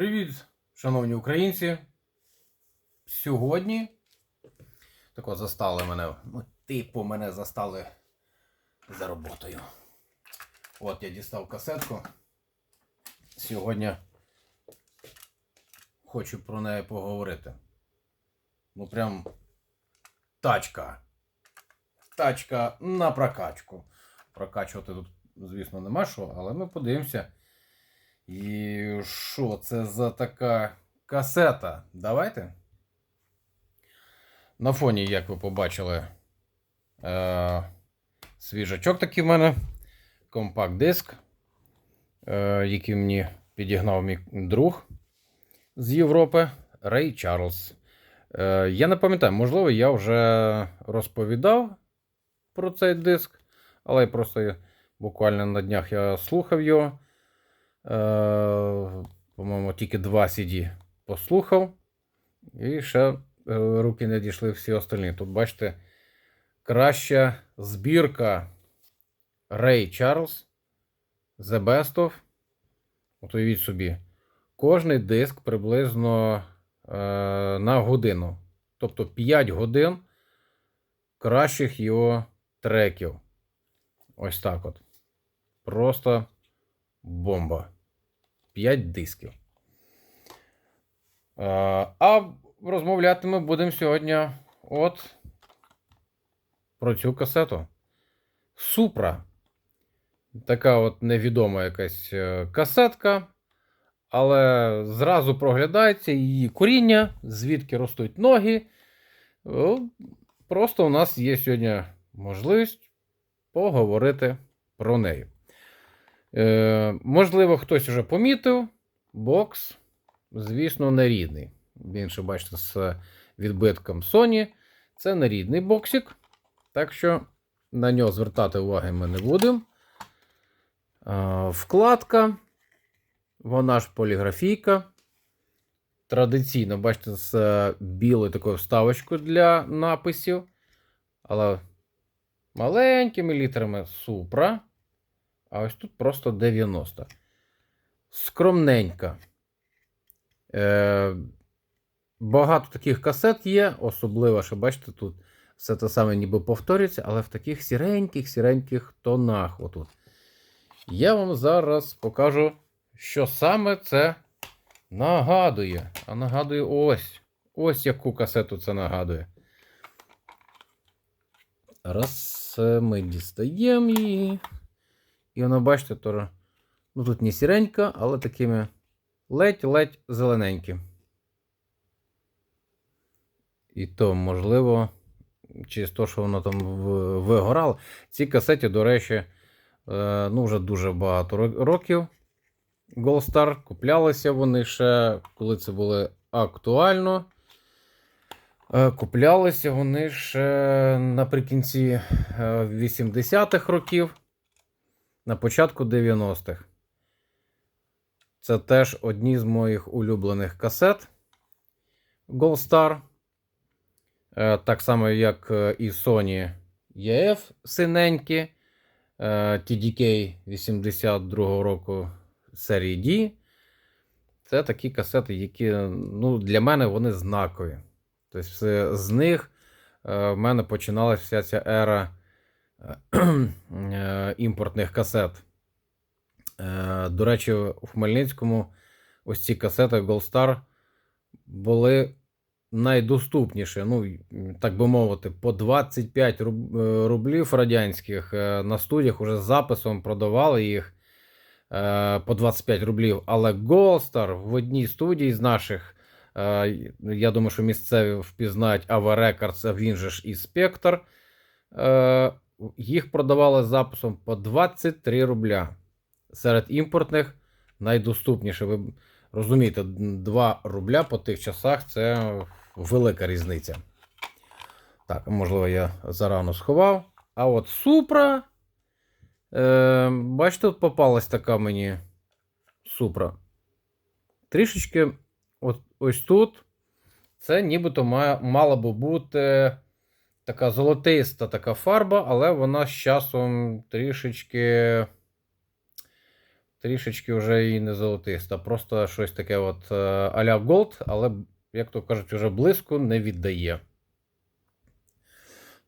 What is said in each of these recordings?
Привіт, шановні українці. Сьогодні тако застали мене. Ну, типу, мене застали за роботою. От я дістав касетку. Сьогодні хочу про неї поговорити. Ну, прям тачка. Тачка на прокачку. Прокачувати тут, звісно, нема що, але ми подивимося. І що це за така касета? Давайте. На фоні, як ви побачили, е- свіжачок такий в мене. Компакт-диск, е- який мені підігнав мій друг з Європи Рей Чарльз. Е- я не пам'ятаю, можливо, я вже розповідав про цей диск, але просто буквально на днях я слухав його. Е, По-моєму, тільки два CD послухав. І ще е, руки не дійшли всі остальні. Тут, бачите, краща збірка Ray Charles The Best of. От уявіть собі. Кожний диск приблизно е, на годину. Тобто 5 годин кращих його треків. Ось так от. Просто бомба. 5 дисків. А розмовляти ми будемо сьогодні от про цю касету. Супра. Така от невідома якась е, касетка. Але зразу проглядається її коріння, звідки ростуть ноги. Просто у нас є сьогодні можливість поговорити про неї. Е, можливо, хтось вже помітив, бокс, звісно, не рідний. Він ще, бачите, з відбитком Sony. Це не рідний боксик. Так що на нього звертати уваги ми не будемо. Е, вкладка. Вона ж поліграфійка. Традиційно, бачите, з е, білою такою вставочкою для написів. Але маленькими літерами Супра. А ось тут просто 90. Скромненька. Е, Багато таких касет є, особливо, що бачите, тут все те саме ніби повторюється, але в таких сіреньких-сіреньких тонах. Отут. Я вам зараз покажу, що саме це нагадує. А нагадує ось. Ось яку касету це нагадує. Раз е, ми дістаємо її. І воно, бачите, то, ну тут не сіренька, але такими ледь-ледь зелененькі. І то, можливо, через те, що воно там вигорало. Ці касеті, до речі, е, ну, вже дуже багато років. Star куплялися вони ще, коли це було актуально. Е, Куплялися вони ще наприкінці е, 80-х років на початку 90-х. Це теж одні з моїх улюблених касет Gold Star. Е, Так само, як е, і Sony EF синенькі. е, TDK 82 року серії D. Це такі касети, які ну, для мене вони знакові. Тобто, з них е, в мене починалася вся ця ера е, імпортних касет. Е, До речі, у Хмельницькому ось ці касети Gold Star були найдоступніші, ну, так би мовити, по 25 е, рублів радянських е, на студіях уже з записом продавали їх е, по 25 рублів. Але Gold Star в одній студії з наших. е, Я думаю, що місцеві впізнають AV Records, а він же ж і Spectre. Їх продавали з записом по 23 рубля. Серед імпортних найдоступніше. Ви розумієте, 2 рубля по тих часах це велика різниця. Так, можливо, я зарано сховав. А от Супра. Е, бачите, тут попалась така мені Супра. Трішечки от, ось тут. Це нібито має, мала би бути така золотиста така фарба, але вона з часом трішечки трішечки вже і не золотиста. Просто щось таке от е, а-ля Gold, але, як то кажуть, вже близько не віддає.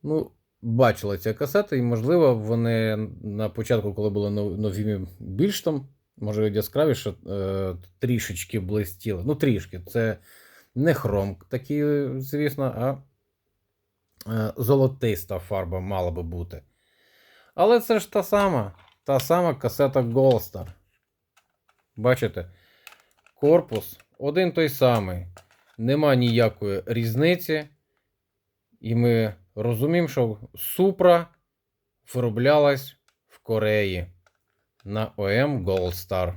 Ну, бачили ці касети, і, можливо, вони на початку, коли були нові більш там, може, яскравіше, е, трішечки блистіли. Ну, трішки. Це не хром такий, звісно, а золотиста фарба мала би бути. Але це ж та сама, та сама касета Goldstar. Бачите? Корпус один той самий. Нема ніякої різниці. І ми розуміємо, що Супра вироблялась в Кореї на ОМ Goldstar.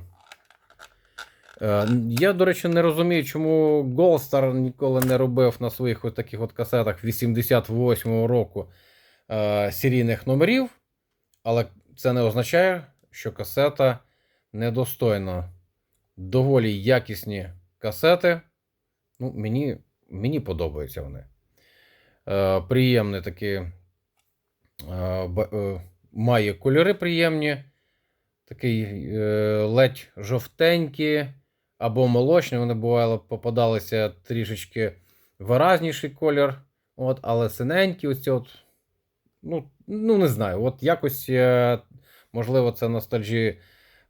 Е, Я, до речі, не розумію, чому Goldstar ніколи не робив на своїх от таких от касетах 88-го року е, серійних номерів, але це не означає, що касета недостойна. Доволі якісні касети. Ну, мені, мені подобаються вони. Е, приємний такий. Е, е, має кольори приємні. Такий е, ледь жовтенькі або молочні. Вони бували, попадалися трішечки виразніший колір. От, але синенькі, ось ці от. Ну, ну, не знаю. От якось, е, можливо, це ностальжі,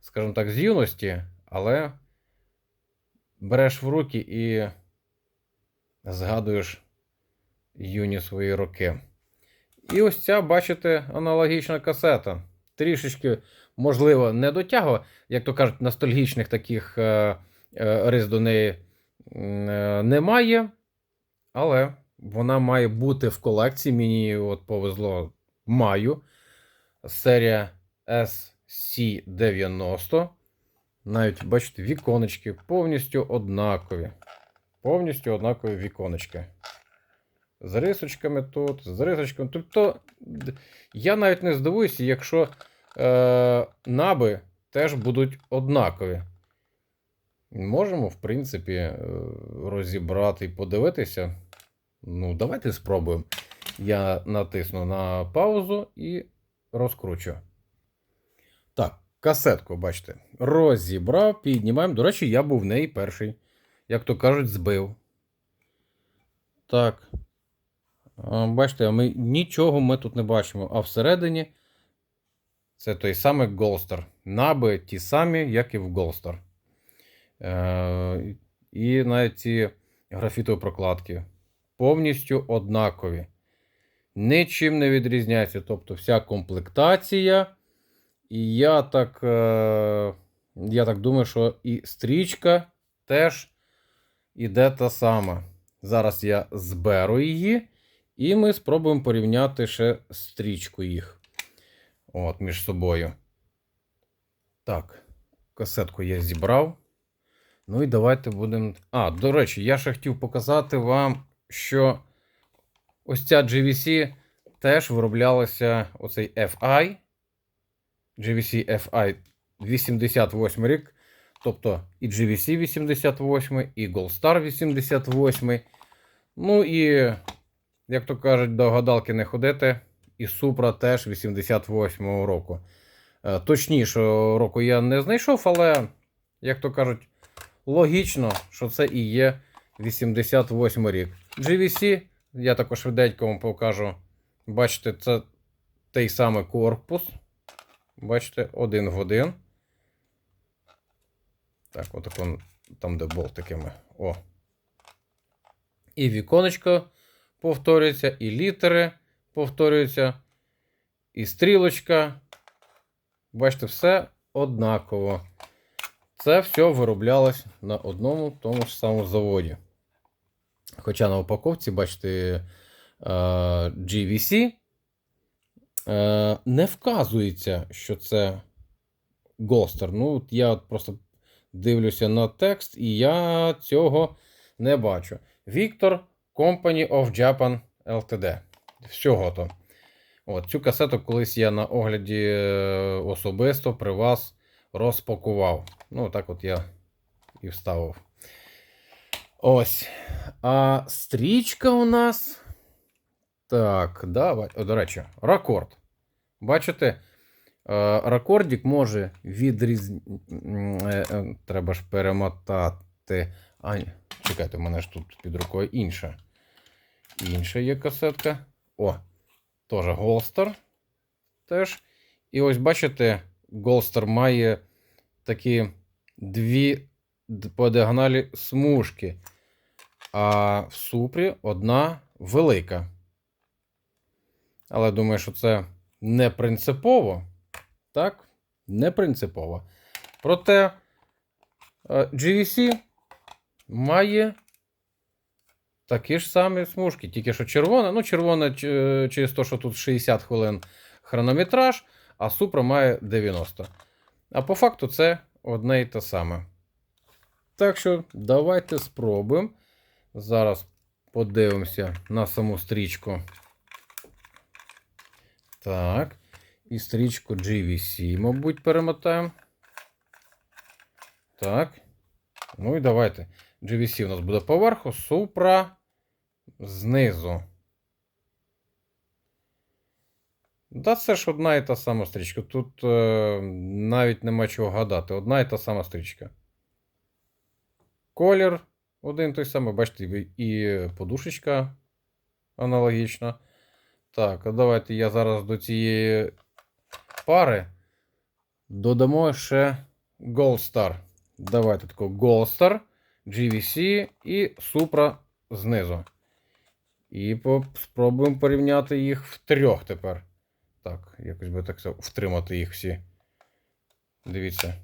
скажімо так, з юності, але береш в руки і згадуєш юні свої роки. І ось ця, бачите, аналогічна касета. Трішечки, можливо, не дотягує, як то кажуть, ностальгічних таких е, рис до неї е, немає. Але вона має бути в колекції. Мені от повезло, маю. Серія SC90. Навіть, бачите, віконечки повністю однакові. Повністю однакові віконечки. З рисочками тут, з рисочками. Тобто, я навіть не здивуюся, якщо е, наби теж будуть однакові. Можемо, в принципі, е, розібрати і подивитися. Ну, давайте спробуємо. Я натисну на паузу і розкручу. Так, касетку, бачите, розібрав, піднімаємо. До речі, я був в неї перший. Як то кажуть, збив. Так. Бачите, ми нічого ми тут не бачимо. А всередині це той самий Goldstar. Наби ті самі, як і в Goldstar. Е, і навіть ці графітові прокладки повністю однакові. Нічим не відрізняється. Тобто вся комплектація. І я так, е, я так думаю, що і стрічка теж іде та сама. Зараз я зберу її, і ми спробуємо порівняти ще стрічку їх. От, між собою. Так, касетку я зібрав. Ну і давайте будемо. А, до речі, я ще хотів показати вам, що ось ця GVC теж вироблялася оцей FI. GVC FI 88 рік. Тобто і GVC 88, і Goldstar 88. Ну і, як то кажуть, до гадалки не ходити. І Supra теж 88-го року. Е, Точнішого року я не знайшов, але, як то кажуть, логічно, що це і є 88 рік. GVC, я також швиденько вам покажу. Бачите, це той самий корпус. Бачите, один в один. Так, отак он, там, де болтиками. О. І віконечко повторюється, і літери повторюються, і стрілочка. Бачите, все однаково. Це все вироблялось на одному тому ж самому заводі. Хоча на упаковці, бачите, е, GVC е, не вказується, що це Голстер. Ну, от я просто дивлюся на текст, і я цього не бачу. Віктор Company of Japan Ltd. Всього то. От, цю касету колись я на огляді е, особисто при вас розпакував. Ну, так от я і вставив. Ось. А стрічка у нас. Так, давай. О, до речі, рекорд. Бачите? Ракордік може відріз... м, е, е, Треба ж перемотати. А, чекайте, у мене ж тут під рукою інша. Інша є касетка. О, теж Голстер. Теж. І ось бачите, Голстер має такі дві по діагоналі смужки. А в супрі одна велика. Але думаю, що це не принципово. Так? Не принципово. Проте е, GVC має такі ж самі смужки, тільки що червона. Ну, червона через те, що тут 60 хвилин хронометраж, а Супра має 90. А по факту це одне і те саме. Так що давайте спробуємо. Зараз подивимося на саму стрічку. Так. І стрічку GVC, мабуть, перемотаємо. Так. Ну і давайте. GVC у нас буде поверху, Supra знизу. Да, це ж одна і та сама стрічка. Тут е, навіть нема чого гадати. Одна і та сама стрічка. Колір один той самий, бачите, і подушечка аналогічна. Так, а давайте я зараз до цієї пари додамо ще Gold Star. Давайте тако Gold Star, GVC і Supra знизу. І спробуємо порівняти їх в трьох тепер. Так, якось би так втримати їх всі. Дивіться.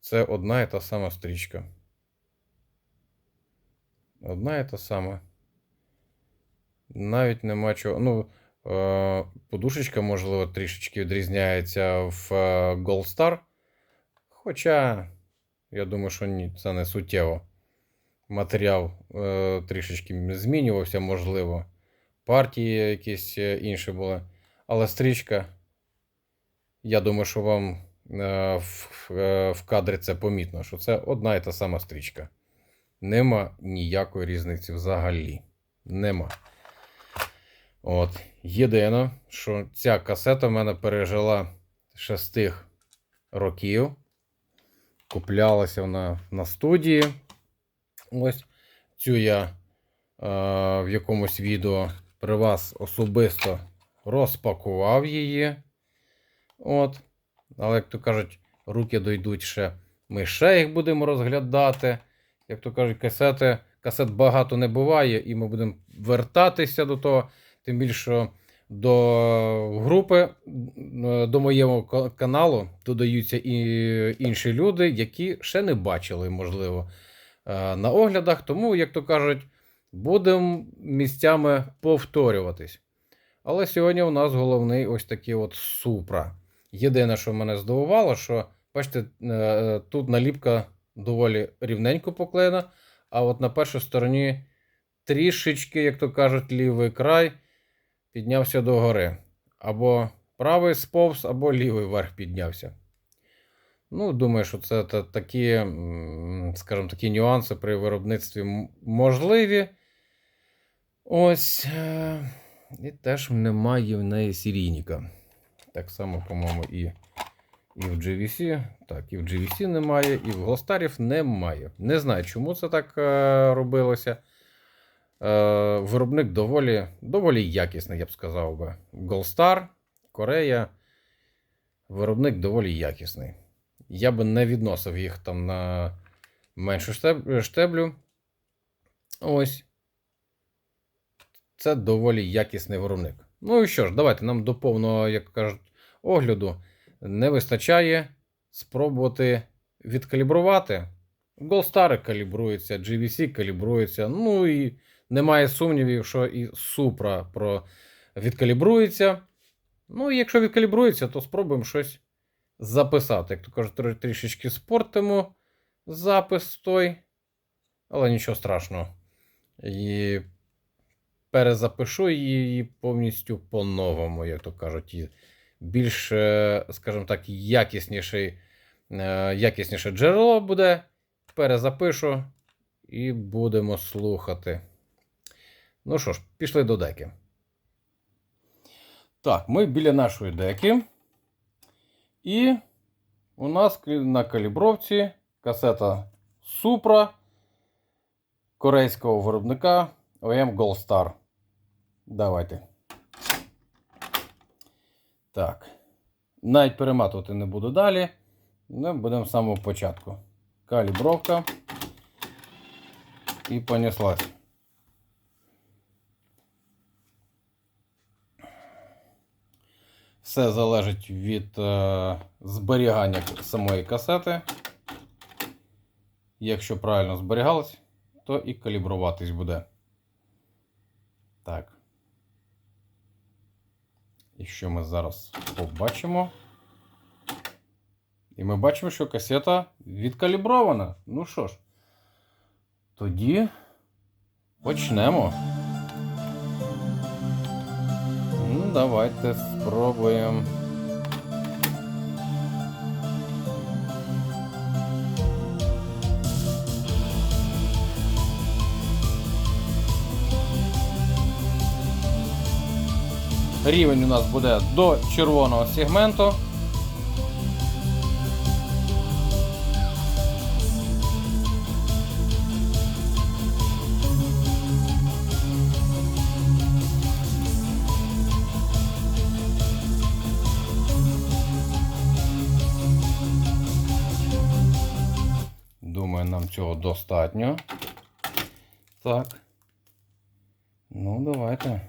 Це одна і та сама стрічка. Одна і та сама. Навіть нема чого. Ну, е, подушечка, можливо, трішечки відрізняється в е, Gold Star. Хоча, я думаю, що ні, це не суттєво. Матеріал е, трішечки змінювався, можливо. Партії якісь е, інші були. Але стрічка, я думаю, що вам е, в, е, в кадрі це помітно, що це одна і та сама стрічка. Нема ніякої різниці взагалі. Нема. От. Єдине, що ця касета в мене пережила ще з тих років. Куплялася вона на студії. Ось цю я е, в якомусь відео при вас особисто розпакував її. От. Але, як то кажуть, руки дойдуть ще. Ми ще їх будемо розглядати. Як то кажуть, касети, касет багато не буває, і ми будемо вертатися до того. Тим більше до групи, до ка- каналу додаються і інші люди, які ще не бачили, можливо, е, на оглядах. Тому, як то кажуть, будемо місцями повторюватись. Але сьогодні у нас головний ось такий от супра. Єдине, що мене здивувало, що бачите, е, тут наліпка доволі рівненько поклеєна, а от на першій стороні трішечки, як то кажуть, лівий край піднявся догори. Або правий сповз, або лівий вверх піднявся. Ну, думаю, що це такі, скажімо, такі нюанси при виробництві можливі. Ось. е, І теж немає в неї серійника. Так само, по-моєму, і, і в GVC. Так, і в GVC немає, і в Глостарів немає. Не знаю, чому це так е, робилося. Е, виробник доволі, доволі якісний, я б сказав би. Голстар, Корея. Виробник доволі якісний. Я би не відносив їх там на меншу штеб- штеблю. Ось. Це доволі якісний виробник. Ну і що ж, давайте нам до повного, як кажуть, огляду не вистачає спробувати відкалібрувати. Голстари калібруються, GVC калібруються. Ну і немає сумнівів, що і Supra про відкалібрується. Ну, і якщо відкалібрується, то спробуємо щось записати. Як то кажуть, трішечки спортимо запис той, але нічого страшного. І перезапишу її повністю по-новому, як то кажуть, і більш, е, скажімо так, якісніший, е, якісніше джерело буде. Перезапишу і будемо слухати. Ну що ж, пішли до деки. Так, ми біля нашої деки. І у нас на калібровці касета Supra корейського виробника OM Gold Star. Давайте. Так. Навіть перематувати не буду далі. Ми будемо з самого початку. Калібровка. І понеслась. Все залежить від е, зберігання самої касети. Якщо правильно зберігалось, то і калібруватись буде. Так. І що ми зараз побачимо? І ми бачимо, що касета відкалібрована. Ну що ж, тоді почнемо. Ну, давайте спробуємо. Рівень у нас буде до червоного сегменту. Думаю, нам цього достатньо. Так. Ну, давайте.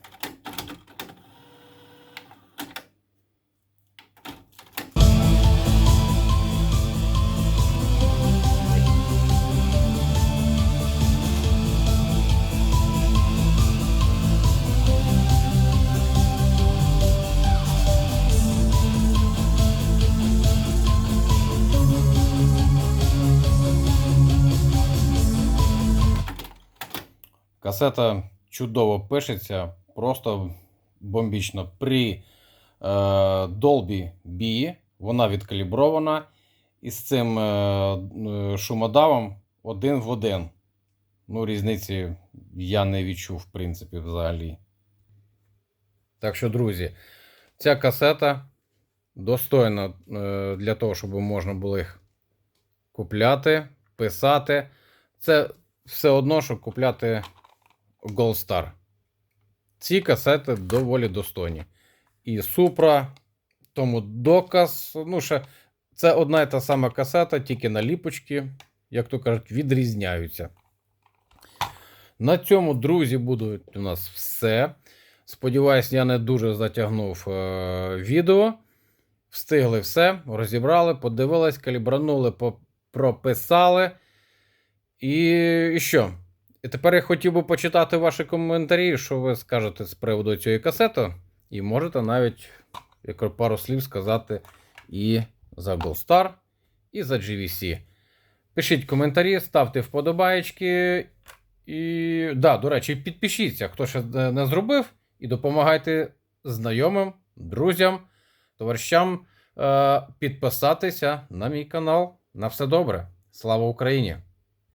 Касета чудово пишеться, просто бомбічно. При е, Dolby B вона відкалібрована і з цим е, е, шумодавом один в один. Ну, різниці я не відчув, в принципі, взагалі. Так що, друзі, ця касета достойна е, для того, щоб можна було їх купляти, писати. Це все одно, що купляти Gold Star. Ці касети доволі достойні. І Supra, тому доказ. Ну, ще це одна і та сама касета, тільки наліпочки, як то кажуть, відрізняються. На цьому, друзі, буде у нас все. Сподіваюсь, я не дуже затягнув е- відео. Встигли все, розібрали, подивились, калібранули, прописали. І, і що? І тепер я хотів би почитати ваші коментарі, що ви скажете з приводу цієї касети. І можете навіть як пару слів сказати і за Gold Star, і за GVC. Пишіть коментарі, ставте вподобаєчки. І, да, до речі, підпишіться, хто ще не зробив, і допомагайте знайомим, друзям, товаришам е- підписатися на мій канал. На все добре. Слава Україні!